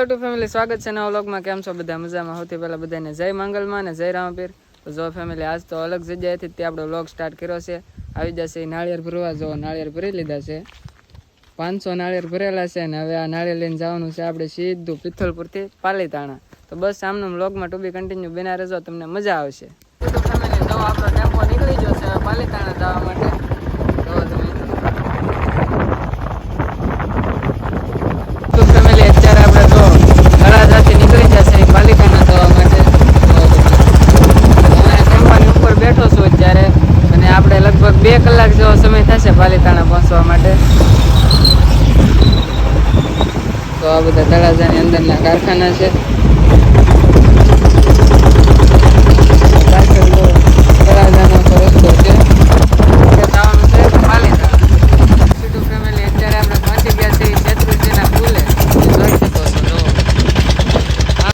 Hello two family સ્વાગત છે નવા વ્લોગમાં કેમ છો બધા? મજામાં? સૌથી પહેલાં બધાને જય મંગલમાં અને જય રામપીર. જો ફેમિલી આજ તો અલગ જગ્યાએથી તે આપણો વ્લોગ સ્ટાર્ટ કર્યો છે. આવી જશે નાળિયેર ભરવા. જો નાળિયેર ભરી લીધા છે. પાંચસો નાળિયેર ભરેલા છે અને હવે આ નાળિયેર લઈને જવાનું છે આપણે સીધું પિથલપુરથી પાલીતાણા. તો બસ આમનું વ્લોગમાં ટુ બી કન્ટિન્યુ બિના રહેજો, તમને મજા આવશે. તો ફેમિલી જો આપણો ટેમ્પો નીકળી ગયો છે પાલીતાણા જવા માટે જો તમે તો ફેમિલી અત્યારે આપણે તો તળાજાથી નીકળી જશે એ પાલિકાના જવા માટે તો હું ટેમ્પાની ઉપર બેઠો છું અત્યારે અને આપણે લગભગ બે કલાક જેવો સમય થશે પાલિતાણા પહોંચવા માટે. તો આ બધા તળાજાની અંદરના કારખાના છે પાછળ જો તળાજાનો આખો રસ્તો છે આપણે જવાનું છે પાલિતાણા સીધું ફેમિલી અત્યારે આપણે પહોંચી ગયા છીએ શેત્રુંજીના પુલે જોઈ શકો છો જો આ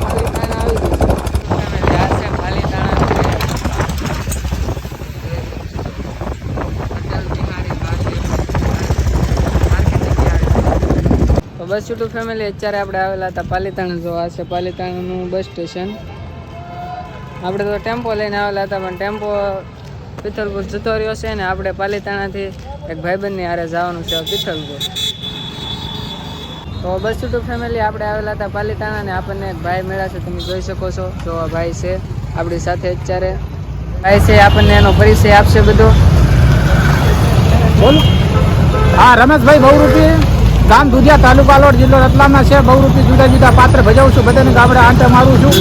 પાલિતાણા આવી ગયું ફેમિલી આ છે પાલિતાણા તો બસ યુટ્યુબ ફેમિલી, અત્યારે આપણે આવેલા હતા પાલિતાણા જોવા, છે પાલિતાણાનું બસ સ્ટેશન. આપણે તો ટેમ્પો લઈને આવેલા હતા, પણ ટેમ્પો પિથલપુર જતો રહ્યો છે ને આપણે પાલિતાણાથી એક ભાઈબંધની આરે જવાનું છે પિથલપુર. તો બસ યુટ્યુબ ફેમિલી, આપણે આવેલા હતા પાલિતાણા ને આપણને એક ભાઈ મળ્યા છે, તમે જોઈ શકો છો જો આ ભાઈ છે, આપણી સાથે અત્યારે. ભાઈ છે, આપણને એનો પરિચય આપશે બધો. બોલો. હા, રમેશભાઈ બહુરૂપી. ગામ દુધિયા તાલુકા લોડ જિલ્લો રતલામના છે. બહુરૂપી જુદા જુદા પાત્ર ભજવું છું. બધાને ગામડે આંટે મારું છું.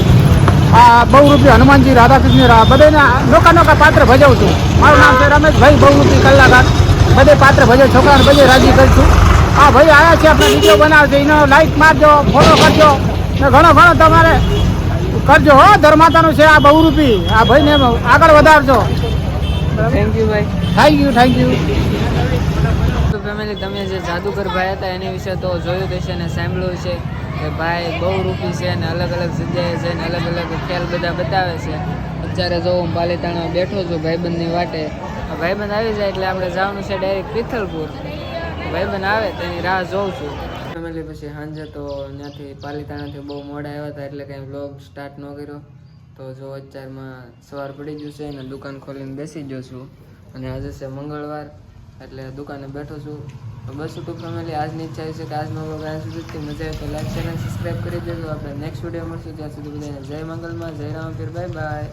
આ બહુરૂપી હનુમાનજી રાધાકૃષ્ણ બધાને નોકા નોકા પાત્ર ભજવું છું. મારું નામ છે રમેશભાઈ બહુરૂપી કલાકાર બધે પાત્ર ભજવ છોકરાને બધે રાજી કરું છું. હા ભાઈ આવ્યા છે આપણે વીડિયો બનાવશે. એનો લાઈક મારજો ફોલો કરજો. ને ઘણો ઘણો તમારે કરજો હો. ધર્માતાનું છે આ બહુરૂપી. આ ભાઈને આગળ વધારજો. થેન્ક યુ ભાઈ. Thank you thank you family, તમે જે જાદુગર ભાઈ હતા એની વિશે તો જોયું જ હશે ને સાંભળ્યું છે કે ભાઈ બહુ રૂપી છે ને અલગ અલગ જગ્યાએ જઈને અલગ અલગ ખ્યાલ બધા બતાવે છે. અત્યારે જો હું પાલીતાણા બેઠો છું ભાઈબંધની વાટે ભાઈબંધ આવી જાય એટલે આપણે જવાનું છે ડાયરેક્ટ પિથલપુર ભાઈબંધ આવે તેની રાહ જોઉં છું. ફેમિલી પછી સાંજે તો ત્યાંથી પાલીતાણાથી બહુ મોડા આવ્યા હતા એટલે કંઈ બ્લોગ સ્ટાર્ટ ન કર્યો. તો જો અત્યારમાં સવાર પડી ગયું છે અને દુકાન ખોલીને બેસી ગયો છું. અને આજે છે મંગળવાર. એટલે દુકાને બેઠો છું. બસ યુટ્યુબ ફેમિલી આજની ઈચ્છા છે કે આજનો વ્લોગ આ સુધી મજા આવે તો લાઈક શેર સબસ્ક્રાઈબ કરી દેજો. આપણે નેક્સ્ટ વીડિયો મળશું. ત્યાં સુધી બધાને જય મંગલમાં, જય રામપીર બાય બાય